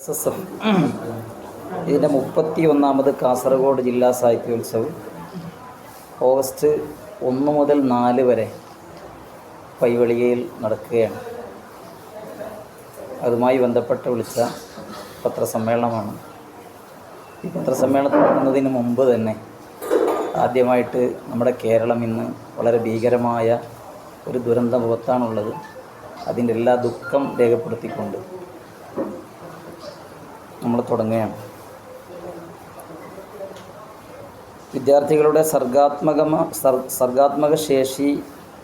S S F ഇതിന്റെ മുപ്പത്തി ഒന്നാമത് കാസർഗോഡ് ജില്ലാ സാഹിത്യോത്സവം. ഓഗസ്റ്റ് ഒന്ന് മുതൽ നാല് വരെ പൈവളികയിൽ നടക്കുകയാണ്. അതുമായി ബന്ധപ്പെട്ട് വിളിച്ച പത്രസമ്മേളനമാണ്. ഈ പത്രസമ്മേളനം തുടങ്ങുന്നതിന് മുമ്പ് തന്നെ ആദ്യമായിട്ട് നമ്മുടെ കേരളം ഇന്ന് വളരെ ഭീകരമായ ഒരു ദുരന്തമുഖത്താണുള്ളത്. അതിന്റെ എല്ലാ ദുഃഖം രേഖപ്പെടുത്തിക്കൊണ്ട് നമ്മൾ തുടങ്ങുകയാണ്. വിദ്യാർത്ഥികളുടെ സർഗാത്മക സർ സർഗാത്മക ശേഷി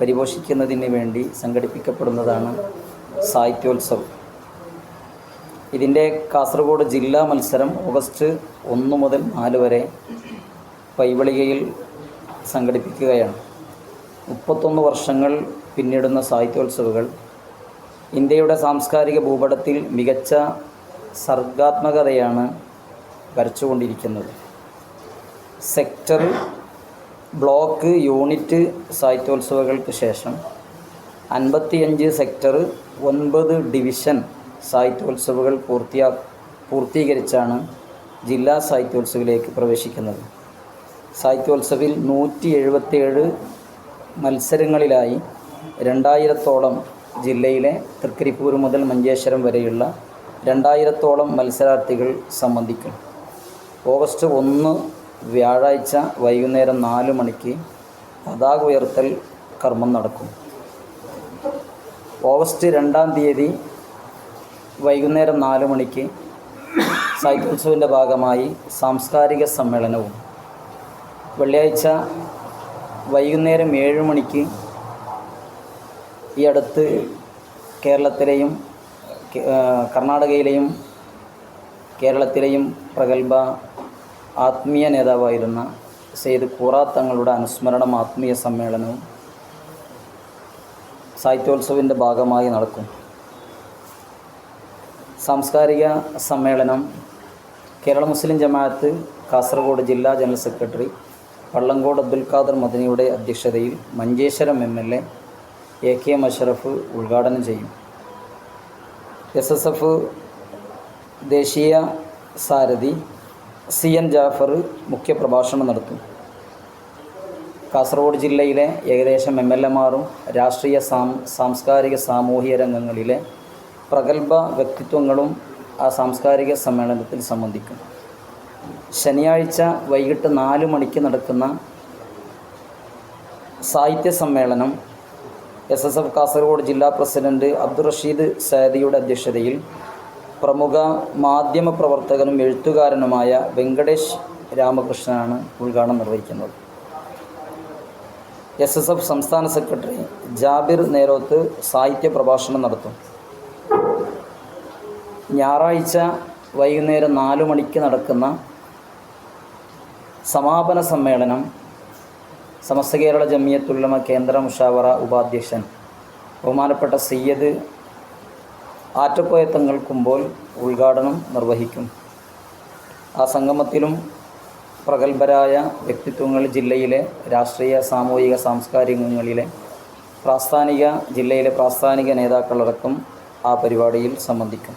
പരിപോഷിക്കുന്നതിന് വേണ്ടി സംഘടിപ്പിക്കപ്പെടുന്നതാണ് സാഹിത്യോത്സവം. ഇതിന്റെ കാസർഗോഡ് ജില്ലാ മത്സരം ഓഗസ്റ്റ് ഒന്ന് മുതൽ നാല് വരെ പൈവളികയിൽ സംഘടിപ്പിക്കുകയാണ്. മുപ്പത്തൊന്ന് വർഷങ്ങൾ പിന്നിടുന്ന സാഹിത്യോത്സവങ്ങൾ ഇന്ത്യയുടെ സാംസ്കാരിക ഭൂപടത്തിൽ മികച്ച സർഗാത്മകതയാണ് വരച്ചുകൊണ്ടിരിക്കുന്നത്. സെക്ടർ ബ്ലോക്ക് യൂണിറ്റ് സാഹിത്യോത്സവങ്ങൾക്ക് ശേഷം അൻപത്തിയഞ്ച് സെക്ടർ ഒൻപത് ഡിവിഷൻ സാഹിത്യോത്സവങ്ങൾ പൂർത്തിയാ പൂർത്തീകരിച്ചാണ് ജില്ലാ സാഹിത്യോത്സവിലേക്ക് പ്രവേശിക്കുന്നത്. സാഹിത്യോത്സവിൽ നൂറ്റി എഴുപത്തിയേഴ് മത്സരങ്ങളിലായി രണ്ടായിരത്തോളം ജില്ലയിലെ തൃക്കരിപ്പൂർ മുതൽ മഞ്ചേശ്വരം വരെയുള്ള രണ്ടായിരത്തോളം മത്സരാർത്ഥികൾ സംബന്ധിക്കും. ഓഗസ്റ്റ് ഒന്ന് വ്യാഴാഴ്ച വൈകുന്നേരം നാല് മണിക്ക് പതാക ഉയർത്തൽ കർമ്മം നടക്കും. ഓഗസ്റ്റ് രണ്ടാം തീയതി വൈകുന്നേരം നാല് മണിക്ക് സാഹിത്യോത്സവിന്റെ ഭാഗമായി സാംസ്കാരിക സമ്മേളനവും. വെള്ളിയാഴ്ച വൈകുന്നേരം ഏഴ് മണിക്ക് ഈ അടുത്ത് കേരളത്തിലെയും കർണാടകയിലെയും കേരളത്തിലെയും പ്രഗത്ഭ ആത്മീയ നേതാവായിരുന്ന സെയ്ദ് ഖുറ തങ്ങളുടെ അനുസ്മരണം ആത്മീയ സമ്മേളനവും സാഹിത്യോത്സവിന്റെ ഭാഗമായി നടക്കും. സാംസ്കാരിക സമ്മേളനം കേരള മുസ്ലിം ജമാഅത്ത് കാസർഗോഡ് ജില്ലാ ജനറൽ സെക്രട്ടറി വള്ളങ്കോട് അബ്ദുൽ ഖാദർ മദനിയുടെ അധ്യക്ഷതയിൽ Manjeshwaram M L A A K M Ashraf ഉദ്ഘാടനം ചെയ്യും. എസ് എസ് എഫ് ദേശീയ സാരഥി സി എൻ ജാഫർ മുഖ്യപ്രഭാഷണം നടത്തും. കാസർഗോഡ് ജില്ലയിലെ ഏകദേശം എം എൽ എമാറും രാഷ്ട്രീയ സാം സാംസ്കാരിക സാമൂഹിക രംഗങ്ങളിലെ പ്രഗത്ഭ വ്യക്തിത്വങ്ങളും ആ സാംസ്കാരിക സമ്മേളനത്തിൽ സംബന്ധിക്കും. ശനിയാഴ്ച വൈകിട്ട് നാല് മണിക്ക് നടക്കുന്ന സാഹിത്യ സമ്മേളനം എസ് എസ് എഫ് കാസർഗോഡ് ജില്ലാ പ്രസിഡന്റ് അബ്ദുറഷീദ് റഷീദ് സയദിയുടെ അധ്യക്ഷതയിൽ പ്രമുഖ മാധ്യമ പ്രവർത്തകനും എഴുത്തുകാരനുമായ വെങ്കടേഷ് രാമകൃഷ്ണനാണ് ഉദ്ഘാടനം നിർവഹിക്കുന്നത്. എസ് എസ് എഫ് സംസ്ഥാന സെക്രട്ടറി ജാബിർ നേരോത്ത് സാഹിത്യ പ്രഭാഷണം നടത്തും. ഞായറാഴ്ച വൈകുന്നേരം നാലു മണിക്ക് നടക്കുന്ന സമാപന സമ്മേളനം സമസ്ത കേരള ജമിയത്തുല്ലമ കേന്ദ്ര മുഷാവറ ഉപാധ്യക്ഷൻ. ബഹുമാനപ്പെട്ട സയ്യദ് ആറ്റക്കോയത്തങ്ങൾ കുമ്പോൾ ഉദ്ഘാടനം നിർവഹിക്കും. ആ സംഗമത്തിലും പ്രഗത്ഭരായ വ്യക്തിത്വങ്ങൾ ജില്ലയിലെ രാഷ്ട്രീയ സാമൂഹിക സാംസ്കാരികങ്ങളിലെ പ്രാസ്ഥാനിക ജില്ലയിലെ പ്രാസ്ഥാനിക നേതാക്കളടക്കം ആ പരിപാടിയിൽ സംബന്ധിക്കും.